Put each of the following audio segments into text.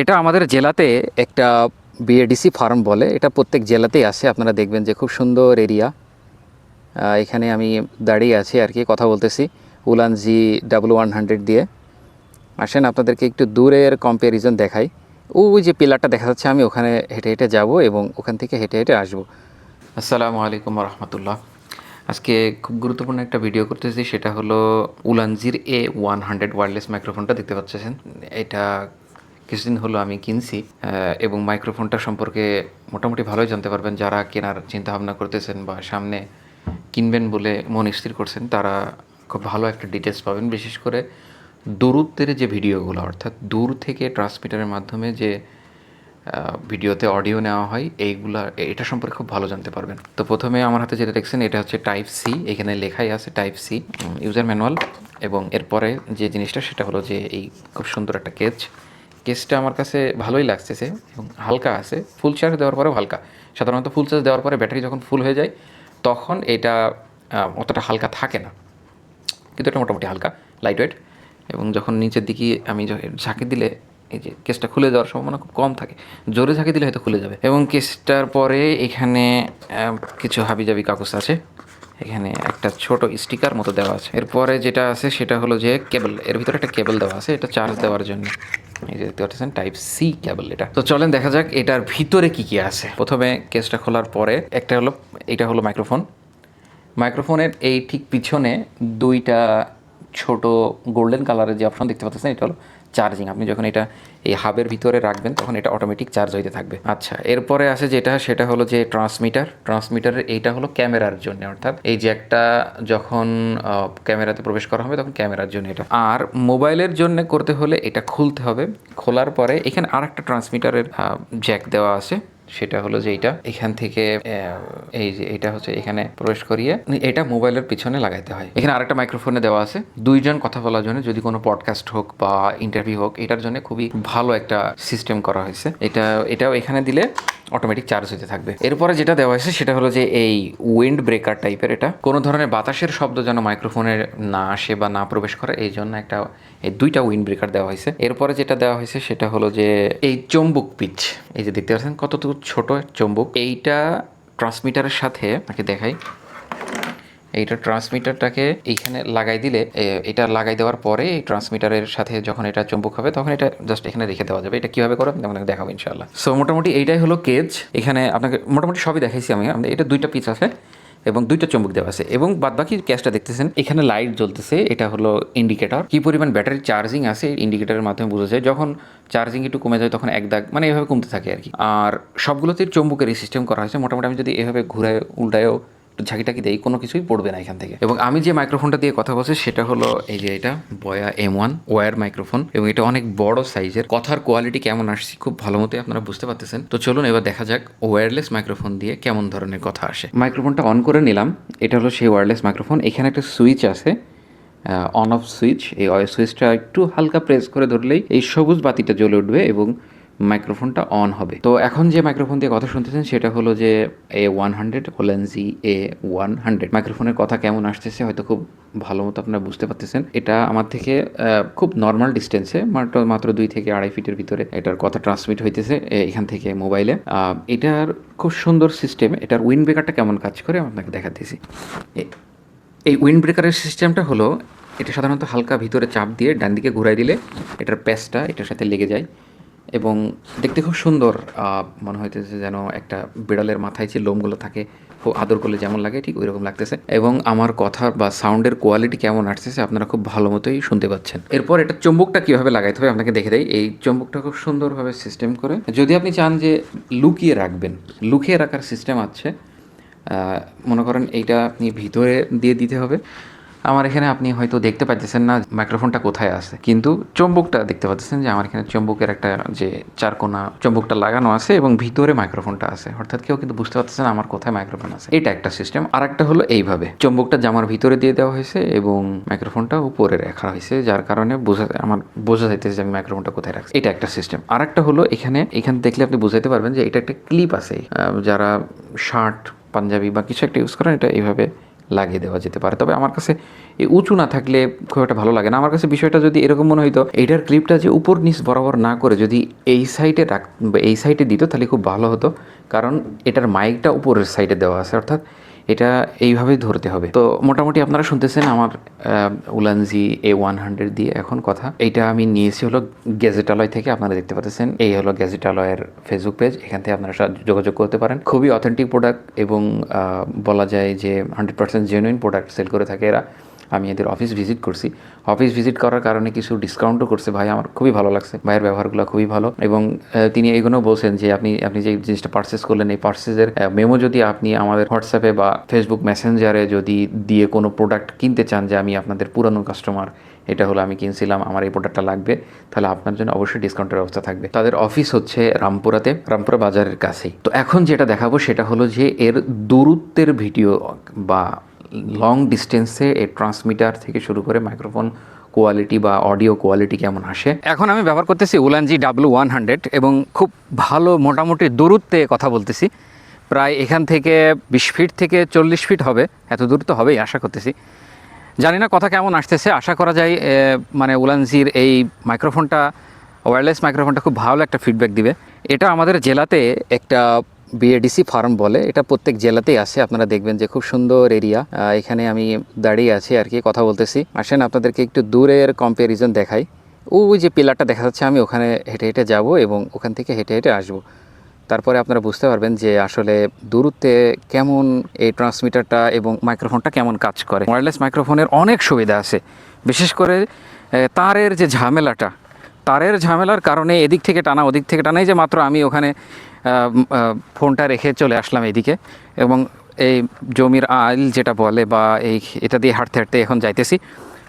এটা আমাদের জেলাতে একটা বিএডিসি ফার্ম বলে। এটা প্রত্যেক জেলাতেই আছে আপনারা দেখবেন যে খুব সুন্দর এরিয়া। এখানে আমি দাঁড়িয়ে আছি আর কি, কথা বলতেছি। উলান জি ডাবল ওয়ান হান্ড্রেড দিয়ে। আসেন, আপনাদেরকে একটু দূরের কম্প্যারিজন দেখাই। ওই যে পিলারটা দেখা যাচ্ছে, আমি ওখানে হেঁটে হেঁটে যাব এবং ওখান থেকে হেঁটে হেঁটে আসব। আসসালামু আলাইকুম রহমতুল্লাহ আজকে খুব গুরুত্বপূর্ণ একটা ভিডিও করতেছি, সেটা হলো উলানজির এ ওয়ান হান্ড্রেড ওয়ারলেস মাইক্রোফোনটা দেখতে পাচ্ছেন? এটা কিছুদিন হলো আমি কিনছি এবং মাইক্রোফোনটা সম্পর্কে মোটামুটি ভালোই জানতে পারবেন যারা কেনার চিন্তা ভাবনা করতেছেন বা সামনে কিনবেন বলে মন স্থির করছেন, তারা খুব ভালো একটা ডিটেলস পাবেন। বিশেষ করে দূরত্বের যে ভিডিওগুলো, অর্থাৎ দূর থেকে ট্রান্সমিটারের মাধ্যমে যে ভিডিওতে অডিও নেওয়া হয়, এইগুলা, এটা সম্পর্কে খুব ভালো জানতে পারবেন। তো প্রথমে আমার হাতে যেটা দেখছেন, এটা হচ্ছে টাইপ সি এখানে লেখাই আছে টাইপ সি ইউজার ম্যানুয়াল এবং এরপরে যে জিনিসটা, সেটা হলো যে এই খুব সুন্দর একটা কেচ কেসটা আমার কাছে ভালোই লাগতেছে এবং হালকা আছে। ফুল চার্জ দেওয়ার পরেও হালকা। সাধারণত ফুল চার্জ দেওয়ার পরে ব্যাটারি যখন ফুল হয়ে যায়, তখন এটা অতটা হালকা থাকে না। কিন্তু এটা মোটামুটি হালকা লাইট ওয়েট এবং যখন নিচের দিকে আমি ঝাঁকি দিলে, এই যে কেসটা খুলে যাওয়ার সম্ভাবনা খুব কম থাকে। জোরে ঝাঁকি দিলে হয়তো খুলে যাবে। এবং কেসটার পরে এখানে কিছু হাবিজাবি কাগজ আছে। এখানে একটা ছোট স্টিকার মতো দেওয়া আছে। এরপরে যেটা আছে সেটা হলো যে কেবল, এর ভিতরে একটা কেবল দেওয়া আছে। এটা চার্জ দেওয়ার জন্য। এই যে দেখতে পাচ্ছেন টাইপ সি কেবল এটা। তো চলেন দেখা যাক এটার ভিতরে কি কি আছে। প্রথমে কেসটা খোলার পরে একটা হলো, এটা হলো মাইক্রোফোন মাইক্রোফোনের এই ঠিক পিছনে দুইটা ছোট গোল্ডেন কালারের যে অপশন দেখতে পাচ্ছেন, এটা হলো চার্জিং। আপনি যখন এটা এই হাবের ভিতরে রাখবেন, তখন এটা অটোমেটিক চার্জ হইতে থাকবে। আচ্ছা এরপরে আছে যেটা, সেটা হলো যে ট্রান্সমিটার ট্রান্সমিটারের এইটা হলো ক্যামেরার জন্য, অর্থাৎ এই যে একটা যখন ক্যামেরাতে প্রবেশ করা হবে, তখন ক্যামেরার জন্য এটা। আর মোবাইলের জন্য করতে হলে এটা খুলতে হবে। খোলার পরে এখানে আর একটা ট্রান্সমিটারের জ্যাক দেওয়া আছে। সেটা হলো যে এটা এখান থেকে এই যে এটা হচ্ছে এখানে প্রবেশ করিয়ে এটা মোবাইলের পিছনে লাগাইতে হয়। এখানে আরেকটা মাইক্রোফোনে দেওয়া আছে। দুইজন কথা বলার জন্য যদি কোনো পডকাস্ট হোক বা ইন্টারভিউ হোক, এটার জন্য খুবই ভালো একটা সিস্টেম করা হয়েছে। এটা, এটাও এখানে দিলে অটোমেটিক চার্জ হতে থাকবে। এরপরে যেটা দেওয়া হয়েছে, সেটা হলো যে এই উইন্ড ব্রেকার টাইপের এটা। কোনো ধরনের বাতাসের শব্দ যেন মাইক্রোফোনের না আসে বা না প্রবেশ করে, এই জন্য একটা, এই দুইটা উইন্ড ব্রেকার দেওয়া হয়েছে। এরপরে যেটা দেওয়া হয়েছে, সেটা হলো যে এই চম্বুক পিচ এই যে দেখতে পাচ্ছেন কতটুকু ছোট চুম্বক। এইটা ট্রান্সমিটারের সাথে, আপনাকে দেখাই। এইটা ট্রান্সমিটারটাকে এইখানে লাগাই দিলে এটা লাগাই দেওয়ার পরে এই ট্রান্সমিটারের সাথে যখন এটা চুম্বক হবে, তখন এটা জাস্ট এখানে রেখে দেওয়া যাবে। এটা কীভাবে করো আপনাকে দেখাবো ইনশাল্লাহ সো মোটামুটি এইটাই হলো কেজ এখানে আপনাকে মোটামুটি সবই দেখাইছি আমি। এটা দুইটা পিস আছে। এবং দুইটা চুম্বক দেওয়া আছে। এবং বাদ বাকি ক্যাশটা দেখতেছেন, এখানে লাইট জ্বলতেছে, এটা হলো ইন্ডিকেটর কি পরিমাণ ব্যাটারি চার্জিং আছে ইন্ডিকেটরের মাধ্যমে বোঝা যায়। যখন চার্জিং একটু কমে যায়, তখন এক দাগ মানে এভাবে কমতে থাকে আর কি। আর সবগুলোতে চুম্বকের এই সিস্টেম করা হয়েছে। মোটামুটি আমি যদি এভাবে ঘুরায়, উল্টায়ও ঝাঁকিটাকি দেই কোনো কিছুই পড়বে না এখান থেকে। এবং আমি যে মাইক্রোফোনটা দিয়ে কথা বলছি, সেটা হলো এই যে এটা বয়া এম ওয়ান ওয়ার মাইক্রোফোন এবং এটা অনেক বড় সাইজের কথার কোয়ালিটি কেমন আসছে, খুব ভালো মতোই আপনারা বুঝতে পারতেছেন। তো চলুন এবার দেখা যাক ওয়্যারলেস মাইক্রোফোন দিয়ে কেমন ধরনের কথা আসে। মাইক্রোফোনটা অন করে নিলাম। এটা হলো সেই ওয়্যারলেস মাইক্রোফোন এখানে একটা সুইচ আছে অন অফ সুইচ এই সুইচটা একটু হালকা প্রেস করে ধরলেই এই সবুজ বাতিটা জ্বলে উঠবে এবং মাইক্রোফোনটা অন হবে। তো এখন যে মাইক্রোফোন দিয়ে কথা শুনতেছেন, সেটা হলো যে এ ওয়ান হান্ড্রেড ওলেনজি এ ওয়ান হান্ড্রেড মাইক্রোফোনের কথা কেমন আসতেছে হয়তো খুব ভালো মতো আপনারা বুঝতে পারতেছেন। এটা আমার থেকে খুব নর্মাল ডিস্টেন্সে মাত্র মাত্র দুই থেকে আড়াই ফিটের ভিতরে এটার কথা ট্রান্সমিট হইতেছে এখান থেকে মোবাইলে এটার খুব সুন্দর সিস্টেম এটার উইন্ড ব্রেকারটা কেমন কাজ করে আপনাকে দেখাতেছি। এই উইন্ড ব্রেকারের সিস্টেমটা হলো, এটা সাধারণত হালকা ভিতরে চাপ দিয়ে ডান দিকে ঘুরাই দিলে এটার প্যাচটা এটার সাথে লেগে যায়। এবং দেখতে খুব সুন্দর মনে হইতেছে যেন একটা বিড়ালের মাথায় যে লোমগুলো থাকে, খুব আদর করলে যেমন লাগে, ঠিক ওই রকম লাগতেছে। এবং আমার কথা বা সাউন্ডের কোয়ালিটি কেমন আসতেছে আপনারা খুব ভালো মতোই শুনতে পাচ্ছেন। এরপর এটা চুম্বকটা কীভাবে লাগাইতে হবে আপনাকে দেখে দেয় এই চুম্বকটা খুব সুন্দরভাবে সিস্টেম করে, যদি আপনি চান যে লুকিয়ে রাখবেন, লুকিয়ে রাখার সিস্টেম আছে মনে করেন এইটা আপনি ভিতরে দিয়ে দিতে হবে। আমার এখানে আপনি হয়তো দেখতে পাচ্ছেন না মাইক্রোফোনটা কোথায় আছে। কিন্তু চম্বুকটা দেখতে পাচ্ছেন যে আমার এখানে চম্বুকের একটা যে চারকোনা চম্বুকটা লাগানো আছে এবং ভিতরে মাইক্রোফোনটা আছে। অর্থাৎ কেউ কিন্তু বুঝতে পারতেছেন আমার কোথায় মাইক্রোফোন আছে। এটা একটা সিস্টেম। আর একটা হলো এইভাবে। চম্বুকটা জামার ভিতরে দিয়ে দেওয়া হয়েছে এবং মাইক্রোফোনটা উপরে রাখা হয়েছে, যার কারণে বোঝা আমার বোঝা যাইতেছে যে আমি মাইক্রোফোনটা কোথায় রাখছি। এটা একটা সিস্টেম। আর একটা হলো এখানে এখানে দেখলে আপনি বুঝাইতে পারবেন যে এটা একটা ক্লিপ আছে। যারা শার্ট, পাঞ্জাবি বা কিছু একটা ইউজ করেন, এটা এইভাবে লাগিয়ে দেওয়া যেতে পারে। তবে আমার কাছে এই উঁচু না থাকলে খুব একটা ভালো লাগে না। আমার কাছে বিষয়টা যদি এরকম মনে হইতো, এইটার ক্লিপটা যে উপর নিচ বরাবর না করে যদি এই সাইডে রাখ এই সাইডে দিত, তাহলে খুব ভালো হতো। কারণ এটার মাইকটা উপরের সাইডে দেওয়া আছে, অর্থাৎ এটা এইভাবে ধরতে হবে। তো মোটামুটি আপনারা শুনতেছেন আমার উলানজি এ ওয়ান হান্ড্রেড দিয়ে এখন কথা। এটা আমি নিয়েছি হলো গ্যাজেটালয় থেকে, আপনারা দেখতে পাচ্ছেন। এই হলো গ্যাজেটালয়ের ফেসবুক পেজ এখান থেকে আপনারা যোগাযোগ করতে পারেন। খুবই অথেন্টিক প্রোডাক্ট এবং বলা যায় যে hundred percent genuine product sale করে থাকে এরা। আমি এদের অফিস ভিজিট করছি। অফিস ভিজিট করার কারণে কিছু ডিসকাউন্টও করছে। ভাই, আমার খুবই ভালো লাগছে। ভাইয়ের ব্যবহারগুলো খুবই ভালো এবং তিনি এইগুলো বলছেন যে আপনি আপনি যে জিনিসটা পারচেস করলেন, এই পারচেসের মেমো যদি আপনি আমাদের হোয়াটসঅ্যাপে বা ফেসবুক মেসেঞ্জারে যদি দিয়ে কোনো প্রোডাক্ট কিনতে চান যে আমি আপনাদের পুরানো কাস্টমার এটা হলো আমি কিনছিলাম, আমার এই প্রোডাক্টটা লাগবে, তাহলে আপনার জন্য অবশ্যই ডিসকাউন্টের ব্যবস্থা থাকবে। তাদের অফিস হচ্ছে রামপুরাতে, রামপুরা বাজারের কাছেই। তো এখন যেটা দেখাবো সেটা হলো যে এর দূরত্বের ভিডিও বা লং ডিস্টেন্সে এর ট্রান্সমিটার থেকে শুরু করে মাইক্রোফোন কোয়ালিটি বা অডিও কোয়ালিটি কেমন আসে? এখন আমি ব্যবহার করতেছি উলানজি ডাব্লু ওয়ান হান্ড্রেড এবং খুব ভালো, মোটামুটি দূরত্বে কথা বলতেছি। প্রায় এখান থেকে বিশ ফিট থেকে চল্লিশ ফিট হবে, এত দূর তো হবেই, আশা করতেছি। জানি না কথা কেমন আসতেছে, আশা করা যায় মানে উলানজির এই মাইক্রোফোনটা ওয়্যারলেস মাইক্রোফোনটা খুব ভালো একটা ফিডব্যাক দিবে। এটা আমাদের জেলাতে একটা বিএডিসি ফার্ম বলে, এটা প্রত্যেক জেলাতেই আছে আপনারা দেখবেন যে খুব সুন্দর এরিয়া। এখানে আমি দাঁড়িয়ে আছি আর কি, কথা বলতেছি। আসেন, আপনাদেরকে একটু দূরের কম্প্যারিজন দেখাই। ওই যে পিলারটা দেখা যাচ্ছে, আমি ওখানে হেঁটে হেঁটে যাব এবং ওখান থেকে হেঁটে হেঁটে আসব। তারপরে আপনারা বুঝতে পারবেন যে আসলে দূরত্বে কেমন এই ট্রান্সমিটারটা এবং মাইক্রোফোনটা কেমন কাজ করে। ওয়্যারলেস মাইক্রোফোনের অনেক সুবিধা আছে। বিশেষ করে তারের যে ঝামেলাটা তারের ঝামেলার কারণে এদিক থেকে টানা ওদিক থেকে টানাই যে মাত্র আমি ওখানে ফোনটা রেখে চলে আসলাম এদিকে। এবং এই জমির আইল যেটা বলে বা এই এটা দিয়ে হাঁটতে হাঁটতে এখন যাইতেছি।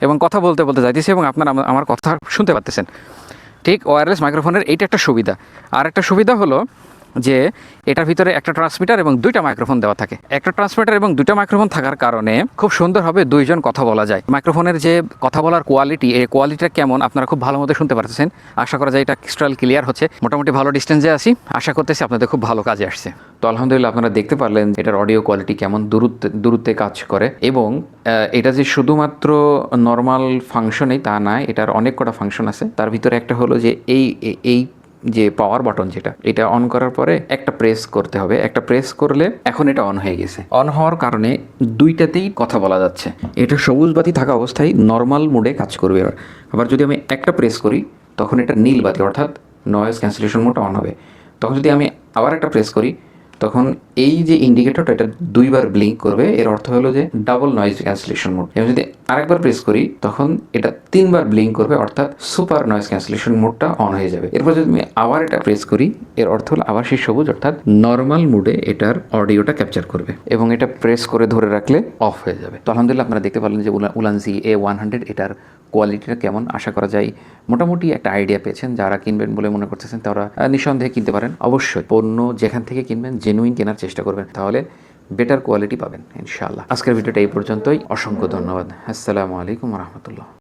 এবং কথা বলতে বলতে যাইতেছি এবং আপনারা আমার কথা শুনতে পারতেছেন। ঠিক ওয়্যারলেস মাইক্রোফোনের এইটা একটা সুবিধা। আর একটা সুবিধা হলো যে এটার ভিতরে একটা ট্রান্সমিটার এবং দুইটা মাইক্রোফোন দেওয়া থাকে। একটা ট্রান্সমিটার এবং দুইটা মাইক্রোফোন থাকার কারণে খুব সুন্দরভাবে দুইজন কথা বলা যায়। মাইক্রোফোনের যে কথা বলার কোয়ালিটি এই কোয়ালিটিটা কেমন আপনারা খুব ভালো মতো শুনতে পারতেছেন। আশা করা যায় এটা ক্রিস্টাল ক্লিয়ার হচ্ছে। মোটামুটি ভালো ডিস্টেন্সে আসি আশা করতেছি আপনাদের খুব ভালো কাজে আসছে। তো আলহামদুলিল্লাহ আপনারা দেখতে পারলেন এটার অডিও কোয়ালিটি কেমন দূরত্বে দূরত্বে কাজ করে। এবং এটা যে শুধুমাত্র নর্মাল ফাংশনেই তা না, এটার অনেক কটা ফাংশন আছে। তার ভিতরে একটা হলো যে এই এই যে পাওয়ার বাটন যেটা, এটা অন করার পরে একটা প্রেস করতে হবে। একটা প্রেস করলে এখন এটা অন হয়ে গেছে। অন হওয়ার কারণে দুইটাতেই কথা বলা যাচ্ছে। এটা সবুজ বাতি থাকা অবস্থায় নর্মাল মোডে কাজ করবে এবার। আবার যদি আমি একটা প্রেস করি, তখন এটা নীল বাতি, অর্থাৎ নয়েজ ক্যান্সেলেশন মোডটা অন হবে। তখন যদি আমি আবার একটা প্রেস করি তখন এই যে ইন্ডিকেটরটা এটা দুইবার ব্লিঙ্ক করবে। এর অর্থ হলো যে ডাবল নয়েজ ক্যান্সেলেশন মোড এবং যদি আরেকবার প্রেস করি, তখন এটা তিনবার ব্লিঙ্ক করবে, অর্থাৎ সুপার নয়েজ ক্যান্সেলেশন মোডটা অন হয়ে যাবে। এরপর যদি আমি আবার এটা প্রেস করি, এর অর্থ হলো আবার সেই সবুজ, অর্থাৎ নর্মাল মোডে এটার অডিওটা ক্যাপচার করবে এবং এটা প্রেস করে ধরে রাখলে অফ হয়ে যাবে। তো আলহামদুলিল্লাহ, আপনারা দেখতে পারলেন যে উলা- উলানজি এ ওয়ান হান্ড্রেড এটার কোয়ালিটিটা কেমন আশা করা যায়, মোটামুটি একটা আইডিয়া পেয়েছেন, যারা কিনবেন বলে মনে করতেছেন তারা নিঃসন্দেহে কিনতে পারেন। অবশ্যই পণ্য যেখান থেকে কিনবেন জেনুইন কেনার চেষ্টা করবেন, তাহলে বেটার কোয়ালিটি পাবেন, ইনশাআল্লাহ। আজকের ভিডিওটা এই পর্যন্তই, অসংখ্য ধন্যবাদ। আসসালামু আলাইকুম রহমতুল্লাহ।